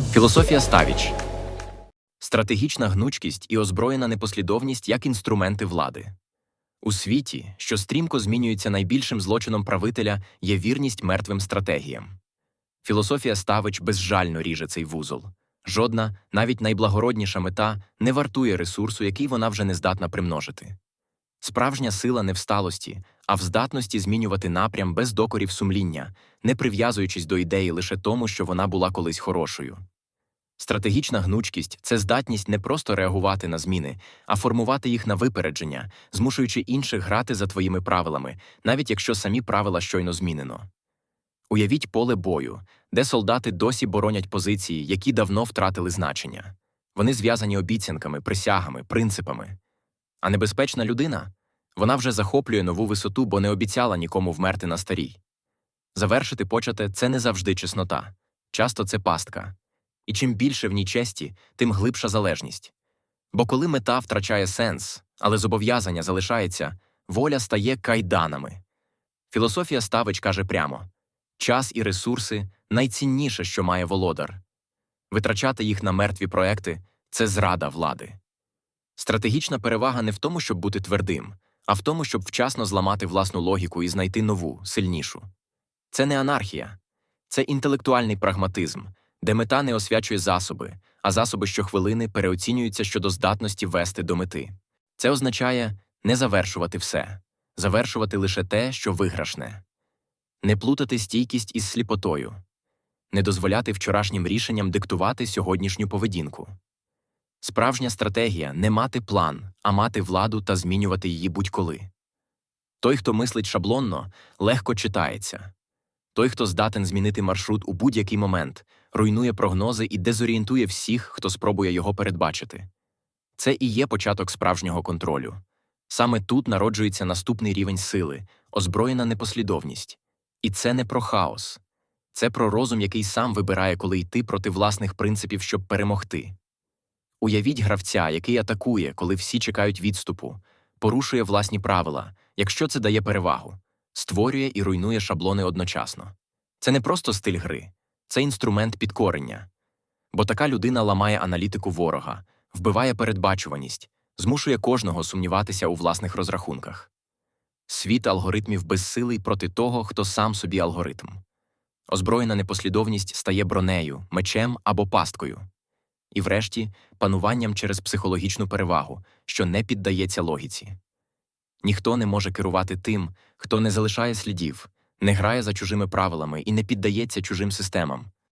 Філософія Ставіч стратегічна гнучкість і озброєна непослідовність як інструменти влади. У світі, що стрімко змінюється найбільшим злочином правителя, є вірність мертвим стратегіям. Філософія Ставич безжально ріже цей вузол. Жодна, навіть найблагородніша мета не вартує ресурсу, який вона вже не здатна примножити. Справжня сила не в сталості, а в здатності змінювати напрям без докорів сумління, не прив'язуючись до ідеї лише тому, що вона була колись хорошою. Стратегічна гнучкість це здатність не просто реагувати на зміни, а формувати їх на випередження, змушуючи інших грати за твоїми правилами, навіть якщо самі правила щойно змінено. Уявіть поле бою, де солдати досі боронять позиції, які давно втратили значення. Вони зв'язані обіцянками, присягами, принципами. А небезпечна людина вона вже захоплює нову висоту, бо не обіцяла нікому вмерти на старій. Завершити почате це не завжди чеснота, часто це пастка. І чим більше в ній честі, тим глибша залежність. Бо коли мета втрачає сенс, але зобов'язання залишається, воля стає кайданами. Філософія Ставич каже прямо час і ресурси найцінніше, що має володар. Витрачати їх на мертві проекти це зрада влади. Стратегічна перевага не в тому, щоб бути твердим, а в тому, щоб вчасно зламати власну логіку і знайти нову, сильнішу. Це не анархія, це інтелектуальний прагматизм, де мета не освячує засоби, а засоби щохвилини переоцінюються щодо здатності вести до мети. Це означає не завершувати все, завершувати лише те, що виграшне, не плутати стійкість із сліпотою, не дозволяти вчорашнім рішенням диктувати сьогоднішню поведінку. Справжня стратегія не мати план, а мати владу та змінювати її будь-коли. Той, хто мислить шаблонно, легко читається. Той, хто здатен змінити маршрут у будь-який момент, руйнує прогнози і дезорієнтує всіх, хто спробує його передбачити. Це і є початок справжнього контролю. Саме тут народжується наступний рівень сили, озброєна непослідовність. І це не про хаос, це про розум, який сам вибирає, коли йти проти власних принципів, щоб перемогти. Уявіть гравця, який атакує, коли всі чекають відступу, порушує власні правила, якщо це дає перевагу, створює і руйнує шаблони одночасно. Це не просто стиль гри, це інструмент підкорення. Бо така людина ламає аналітику ворога, вбиває передбачуваність, змушує кожного сумніватися у власних розрахунках. Світ алгоритмів безсилий проти того, хто сам собі алгоритм. Озброєна непослідовність стає бронею, мечем або пасткою. І врешті пануванням через психологічну перевагу, що не піддається логіці. Ніхто не може керувати тим, хто не залишає слідів, не грає за чужими правилами і не піддається чужим системам.